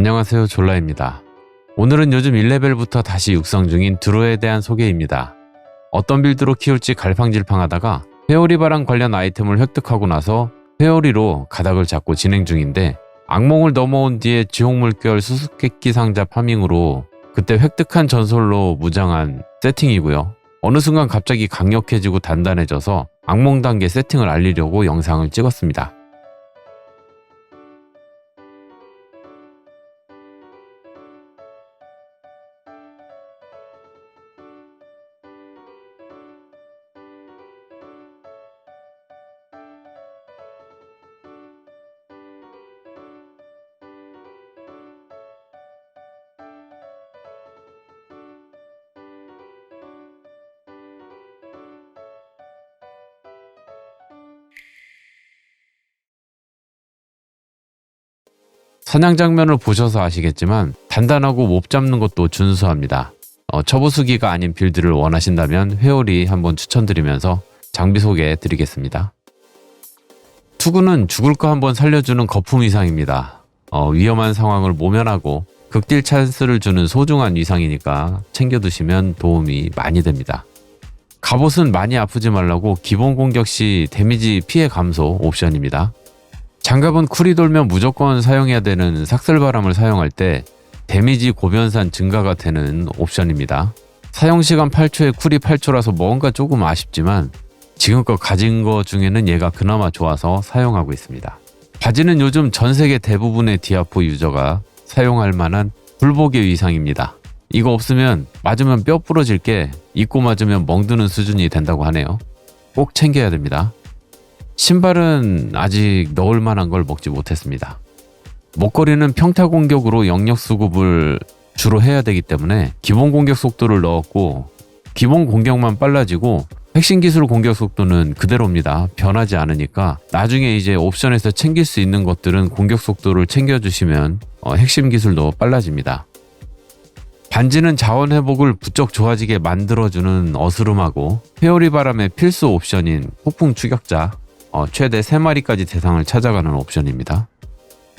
안녕하세요 졸라입니다. 오늘은 요즘 1레벨부터 다시 육성 중인 드로에 대한 소개입니다. 어떤 빌드로 키울지 갈팡질팡하다가 회오리바랑 관련 아이템을 획득하고 나서 회오리로 가닥을 잡고 진행 중인데 악몽을 넘어온 뒤에 지옥물결 수수께끼 상자 파밍으로 그때 획득한 전설로 무장한 세팅이고요. 어느 순간 갑자기 강력해지고 단단해져서 악몽 단계 세팅을 알리려고 영상을 찍었습니다. 사냥 장면을 보셔서 아시겠지만 단단하고 못 잡는 것도 준수합니다. 어, 처부수기가 아닌 빌드를 원하신다면 회오리 한번 추천드리면서 장비 소개해 드리겠습니다. 투구는 죽을 거 한번 살려주는 거품 위상입니다. 어, 위험한 상황을 모면하고 극딜 찬스를 주는 소중한 위상이니까 챙겨두시면 도움이 많이 됩니다. 갑옷은 많이 아프지 말라고 기본 공격 시 데미지 피해 감소 옵션입니다. 장갑은 쿨이 돌면 무조건 사용해야 되는 삭슬바람을 사용할 때 데미지 고변산 증가가 되는 옵션입니다. 사용시간 8초에 쿨이 8초라서 뭔가 조금 아쉽지만 지금껏 가진 거 중에는 얘가 그나마 좋아서 사용하고 있습니다. 바지는 요즘 전 세계 대부분의 디아포 유저가 사용할 만한 불복의 위상입니다. 이거 없으면 맞으면 뼈 부러질 게 입고 맞으면 멍드는 수준이 된다고 하네요. 꼭 챙겨야 됩니다. 신발은 아직 넣을 만한 걸 먹지 못했습니다. 목걸이는 평타 공격으로 영역 수급을 주로 해야 되기 때문에 기본 공격 속도를 넣었고 기본 공격만 빨라지고 핵심 기술 공격 속도는 그대로입니다. 변하지 않으니까 나중에 이제 옵션에서 챙길 수 있는 것들은 공격 속도를 챙겨주시면 어, 핵심 기술도 빨라집니다. 반지는 자원 회복을 부쩍 좋아지게 만들어주는 어스름하고 회오리 바람의 필수 옵션인 폭풍 추격자 어, 최대 3마리까지 대상을 찾아가는 옵션입니다.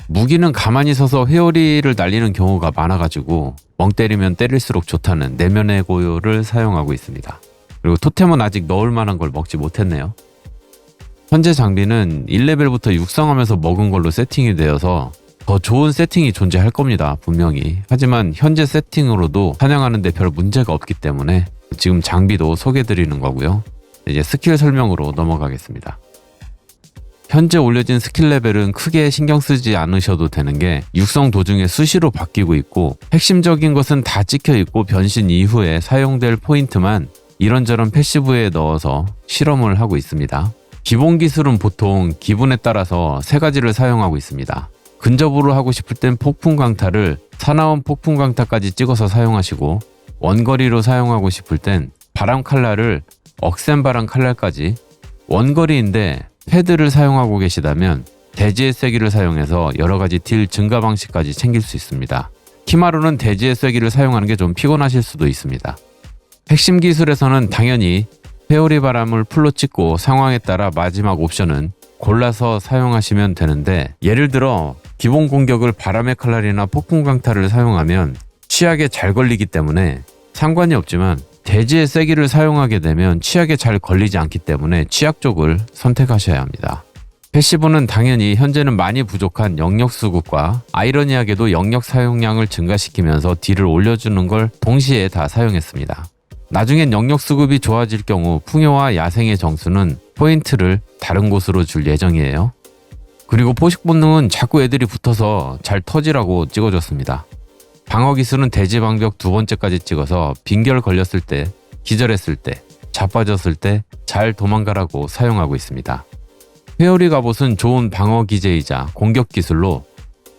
무기는 가만히 서서 회오리를 날리는 경우가 많아가지고 멍 때리면 때릴수록 좋다는 내면의 고요를 사용하고 있습니다. 그리고 토템은 아직 넣을 만한 걸 먹지 못했네요. 현재 장비는 1레벨부터 육성하면서 먹은 걸로 세팅이 되어서 더 좋은 세팅이 존재할 겁니다. 분명히. 하지만 현재 세팅으로도 사냥하는데 별 문제가 없기 때문에 지금 장비도 소개드리는 거고요. 이제 스킬 설명으로 넘어가겠습니다. 현재 올려진 스킬 레벨은 크게 신경 쓰지 않으셔도 되는 게 육성 도중에 수시로 바뀌고 있고 핵심적인 것은 다 찍혀 있고 변신 이후에 사용될 포인트만 이런저런 패시브에 넣어서 실험을 하고 있습니다. 기본 기술은 보통 기분에 따라서 세 가지를 사용하고 있습니다. 근접으로 하고 싶을 땐 폭풍 강타를 사나운 폭풍 강타까지 찍어서 사용하시고 원거리로 사용하고 싶을 땐 바람 칼날을 억센 바람 칼날까지 원거리인데 패드를 사용하고 계시다면 대지의 쐐기를 사용해서 여러 가지 딜 증가 방식까지 챙길 수 있습니다. 키마루는 대지의 쐐기를 사용하는 게 좀 피곤하실 수도 있습니다. 핵심 기술에서는 당연히 회오리 바람을 풀로 찍고 상황에 따라 마지막 옵션은 골라서 사용하시면 되는데 예를 들어 기본 공격을 바람의 칼날이나 폭풍 강타를 사용하면 취약에 잘 걸리기 때문에 상관이 없지만 대지의 세기를 사용하게 되면 취약에 잘 걸리지 않기 때문에 취약 쪽을 선택하셔야 합니다. 패시브는 당연히 현재는 많이 부족한 영역 수급과 아이러니하게도 영역 사용량을 증가시키면서 딜을 올려주는 걸 동시에 다 사용했습니다. 나중엔 영역 수급이 좋아질 경우 풍요와 야생의 정수는 포인트를 다른 곳으로 줄 예정이에요. 그리고 포식 본능은 자꾸 애들이 붙어서 잘 터지라고 찍어줬습니다. 방어 기술은 대지 방벽 두 번째까지 찍어서 빈결 걸렸을 때, 기절했을 때, 자빠졌을 때 잘 도망가라고 사용하고 있습니다. 회오리 갑옷은 좋은 방어 기제이자 공격 기술로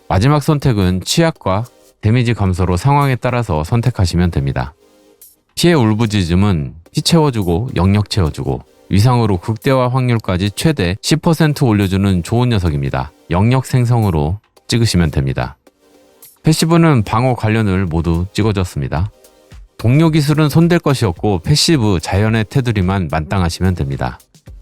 마지막 선택은 취약과 데미지 감소로 상황에 따라서 선택하시면 됩니다. 피해 울부짖음은 피 채워주고 영역 채워주고 위상으로 극대화 확률까지 최대 10% 올려주는 좋은 녀석입니다. 영역 생성으로 찍으시면 됩니다. 패시브는 방어 관련을 모두 찍어줬습니다. 동료 기술은 손댈 것이 없고 패시브 자연의 테두리만 만땅하시면 됩니다.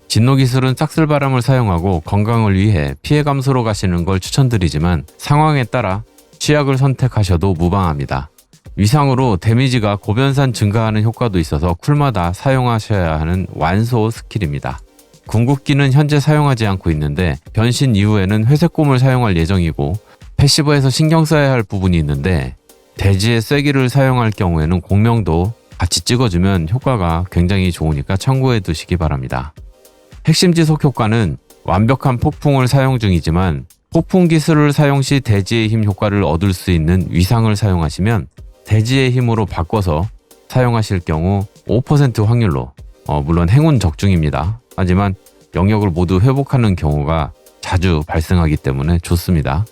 진노 기술은 싹쓸바람을 사용하고 건강을 위해 피해 감소로 가시는 걸 추천드리지만 상황에 따라 취약을 선택하셔도 무방합니다. 위상으로 데미지가 고변산 증가하는 효과도 있어서 쿨마다 사용하셔야 하는 완소 스킬입니다. 궁극기는 현재 사용하지 않고 있는데 변신 이후에는 회색 곰을 사용할 예정이고 패시브에서 신경 써야 할 부분이 있는데 대지의 쐐기를 사용할 경우에는 공명도 같이 찍어주면 효과가 굉장히 좋으니까 참고해 두시기 바랍니다. 핵심 지속 효과는 완벽한 폭풍을 사용 중이지만 폭풍 기술을 사용 시 대지의 힘 효과를 얻을 수 있는 위상을 사용하시면 대지의 힘으로 바꿔서 사용하실 경우 5% 확률로 어, 물론 행운 적중입니다. 하지만 영역을 모두 회복하는 경우가 자주 발생하기 때문에 좋습니다.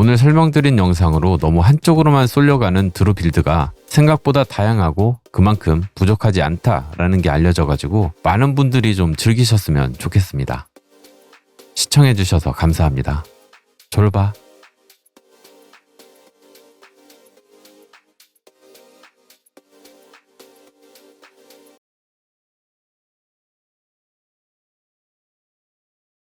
오늘 설명드린 영상으로 너무 한쪽으로만 쏠려가는 드루 빌드가 생각보다 다양하고 그만큼 부족하지 않다라는 게 알려져가지고 많은 분들이 좀 즐기셨으면 좋겠습니다. 시청해주셔서 감사합니다. 졸바.